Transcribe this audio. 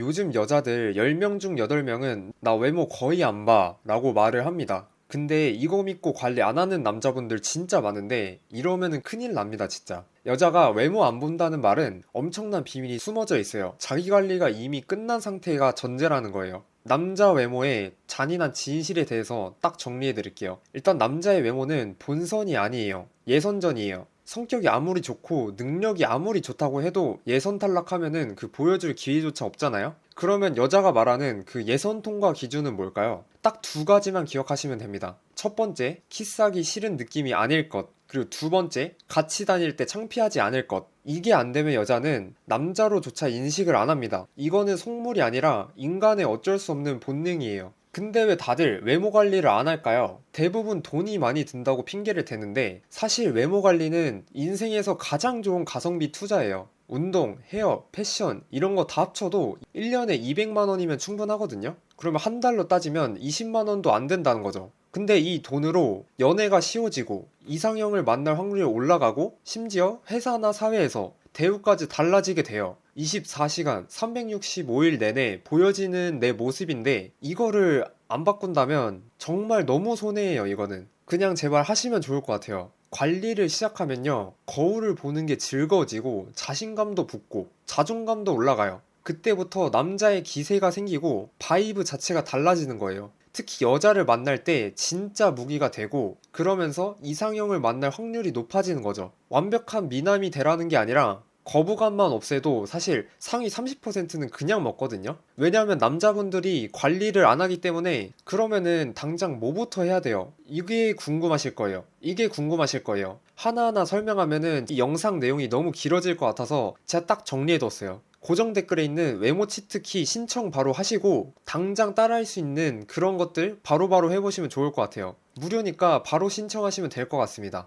요즘 여자들 10명 중 8명은 나 외모 거의 안 봐 라고 말을 합니다. 근데 이거 믿고 관리 안 하는 남자분들 진짜 많은데 이러면은 큰일 납니다 진짜. 여자가 외모 안 본다는 말은 엄청난 비밀이 숨어져 있어요. 자기 관리가 이미 끝난 상태가 전제라는 거예요. 남자 외모의 잔인한 진실에 대해서 딱 정리해 드릴게요. 일단 남자의 외모는 본선이 아니에요. 예선전이에요. 성격이 아무리 좋고 능력이 아무리 좋다고 해도 예선 탈락하면은 그 보여줄 기회조차 없잖아요? 그러면 여자가 말하는 그 예선 통과 기준은 뭘까요? 딱 두 가지만 기억하시면 됩니다. 첫 번째, 키스하기 싫은 느낌이 아닐 것. 그리고 두 번째, 같이 다닐 때 창피하지 않을 것. 이게 안 되면 여자는 남자로조차 인식을 안 합니다. 이거는 속물이 아니라 인간의 어쩔 수 없는 본능이에요. 근데 왜 다들 외모 관리를 안 할까요? 대부분 돈이 많이 든다고 핑계를 대는데 사실 외모 관리는 인생에서 가장 좋은 가성비 투자예요. 운동, 헤어, 패션 이런 거 다 합쳐도 1년에 200만 원이면 충분하거든요. 그러면 한 달로 따지면 20만 원도 안 된다는 거죠. 근데 이 돈으로 연애가 쉬워지고 이상형을 만날 확률이 올라가고 심지어 회사나 사회에서 대우까지 달라지게 돼요. 24시간 365일 내내 보여지는 내 모습인데 이거를 안 바꾼다면 정말 너무 손해예요, 이거는. 그냥 제발 하시면 좋을 것 같아요. 관리를 시작하면요. 거울을 보는 게 즐거워지고 자신감도 붙고 자존감도 올라가요. 그때부터 남자의 기세가 생기고 바이브 자체가 달라지는 거예요. 특히 여자를 만날 때 진짜 무기가 되고 그러면서 이상형을 만날 확률이 높아지는 거죠. 완벽한 미남이 되라는 게 아니라 거부감만 없애도 사실 상위 30%는 그냥 먹거든요. 왜냐하면 남자분들이 관리를 안 하기 때문에 그러면은 당장 뭐부터 해야 돼요. 이게 궁금하실 거예요. 이게 궁금하실 거예요. 하나하나 설명하면은 이 영상 내용이 너무 길어질 것 같아서 제가 딱 정리해뒀어요. 고정 댓글에 있는 외모 치트키 신청 바로 하시고 당장 따라할 수 있는 그런 것들 바로바로 해보시면 좋을 것 같아요. 무료니까 바로 신청하시면 될 것 같습니다.